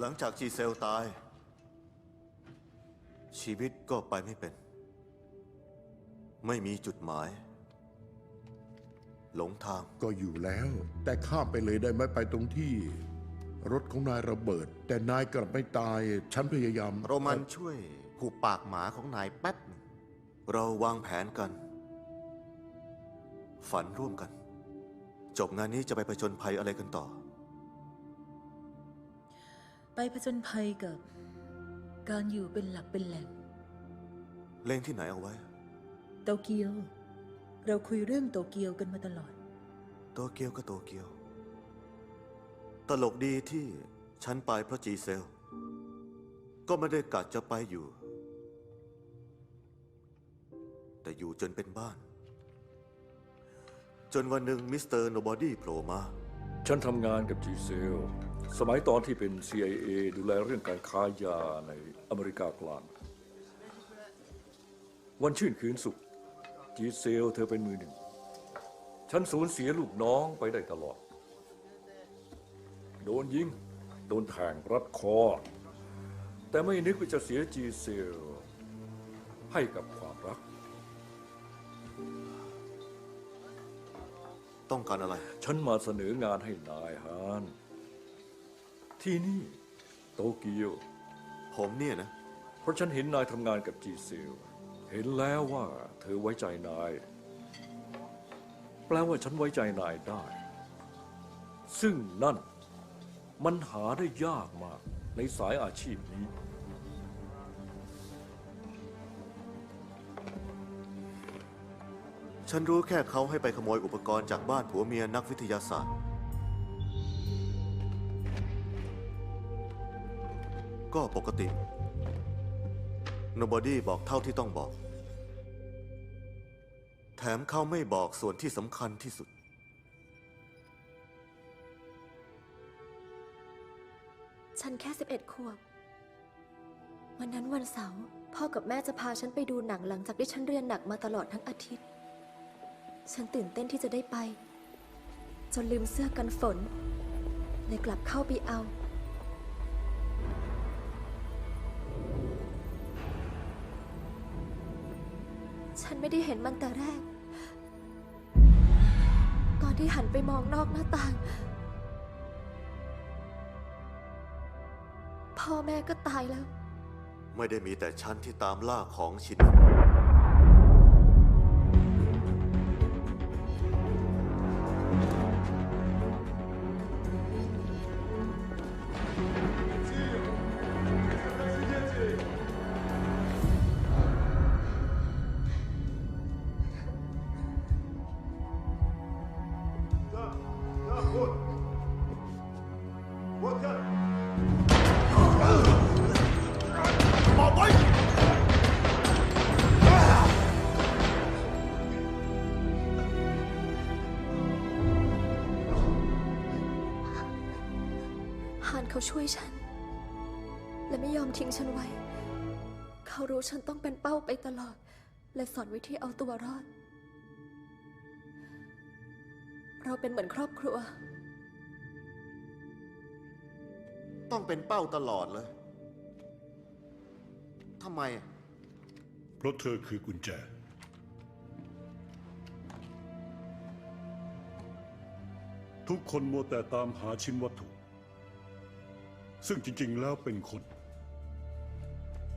หลังจากจีเซลตาย ชีวิตก็ไปไม่เป็น ไม่มีจุดหมาย หลงทาง ก็อยู่แล้ว แต่ข้ามไปเลยได้ไหมไปตรงที่ รถของนายระเบิด แต่นายกลับไม่ตาย ฉันพยายามโรมันช่วยผูกปากหมาของนายแป๊บหนึ่งเราวางแผนกัน ฝันร่วมกัน จบงานนี้จะไปผจญภัยอะไรกันต่อ ไปผจญภัยกับ การอยู่เป็นหลักเป็นแหล่งเล่งที่ไหนเอาไว้ โตเกียว เราคุยเรื่องโตเกียวกันมาตลอด โตเกียวก็โตเกียว ตลกดีที่ฉันไปเพราะจีเซล ก็ไม่ได้กัดจะไปอยู่ แต่อยู่จนเป็นบ้าน จนวันหนึ่งมิสเตอร์โนบอดี้โผล่มา ฉันทำงานกับจีเซล สมัยตอนที่เป็น CIA ดูแลเรื่องการค้ายาในอเมริกากลาง วันชื่นคืนสุขจีเซลเธอเป็นมือหนึ่ง ฉันสูญเสียลูกน้องไปได้ตลอด โดนยิง โดนแทงรัดคอ แต่ไม่นึกว่าจะเสียจีเซล ให้กับความรัก ต้องการอะไร ฉันมาเสนองานให้นายฮาน ที่นี่โตเกียวผมเนี่ยนะ เพราะฉันเห็นนายทำงานกับจีซิลเห็นแล้วว่าเธอไว้ใจนาย แปลว่าฉันไว้ใจนายได้ ซึ่งนั่นมันหาได้ยากมากในสายอาชีพนี้ ฉันรู้แค่เขาให้ไปขโมยอุปกรณ์จากบ้านผัวเมียนักวิทยาศาสตร์ ก็ปกติ Nobody บอกเท่าที่ต้องบอก แถมเขาไม่บอกส่วนที่สำคัญที่สุด ฉันแค่ 11 ขวบ วันนั้นวันเสาร์พ่อกับแม่จะพาฉันไปดูหนังหลังจากที่ฉันเรียนหนักมาตลอดทั้งอาทิตย์ ฉันตื่นเต้นที่จะได้ไป จนลืมเสื้อกันฝนเลยกลับเข้าไปเอา ฉันไม่ได้เห็นมันแต่แรก ตอนที่หันไปมองนอกหน้าต่าง พ่อแม่ก็ตายแล้ว ไม่ได้มีแต่ฉันที่ตามล่าของชินนานเขาช่วยฉัน และไม่ยอมทิ้งฉันไว้ เขารู้ฉันต้องเป็นเป้าไปตลอด และสอนวิธีเอาตัวรอด เราเป็นเหมือนครอบครัว ต้องเป็นเป้าตลอดเลยทำไมอะเพราะเธอคือกุญแจ ทุกคนมัวแต่ตามหาชิ้นวัตถุ ซึ่งจริง ๆ แล้วเป็นคน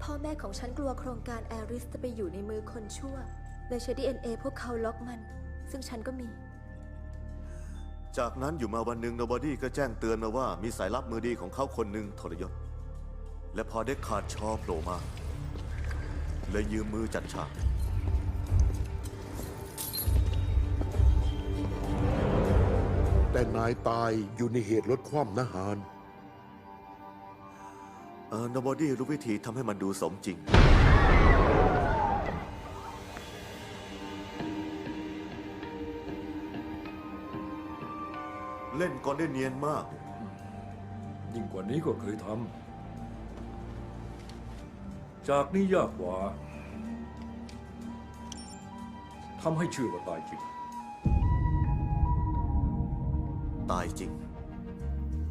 พ่อแม่ของฉันกลัวโครงการแอริสจะไปอยู่ในมือคนชั่ว เลยใช้ DNA พวกเขาล็อกมัน ซึ่งฉันก็มี จากนั้นอยู่มาวันหนึ่ง Nobody ก็แจ้งเตือนมาว่ามีสายลับมือดีของเขาคนหนึ่งทรยศ และพอได้ขาดชอโผล่มาเลยยืมมือจัดฉากแต่นายตายอยู่ในเหตุรถคว่ำนะฮานเออ Nobody รู้วิธีทำให้มันดูสมจริง เล่นก็ได้เนียนมาก ยิ่งกว่านี้ก็เคยทำ จากนี้ยากกว่าทำให้เชื่อว่าตายจริง ตายจริง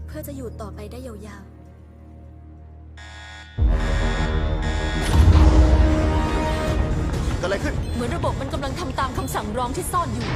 เพื่อจะอยู่ต่อไปได้ยาวๆเกิดอะไรขึ้น เหมือนระบบมันกำลังทำตามคำสั่งร้องที่ซ่อนอยู่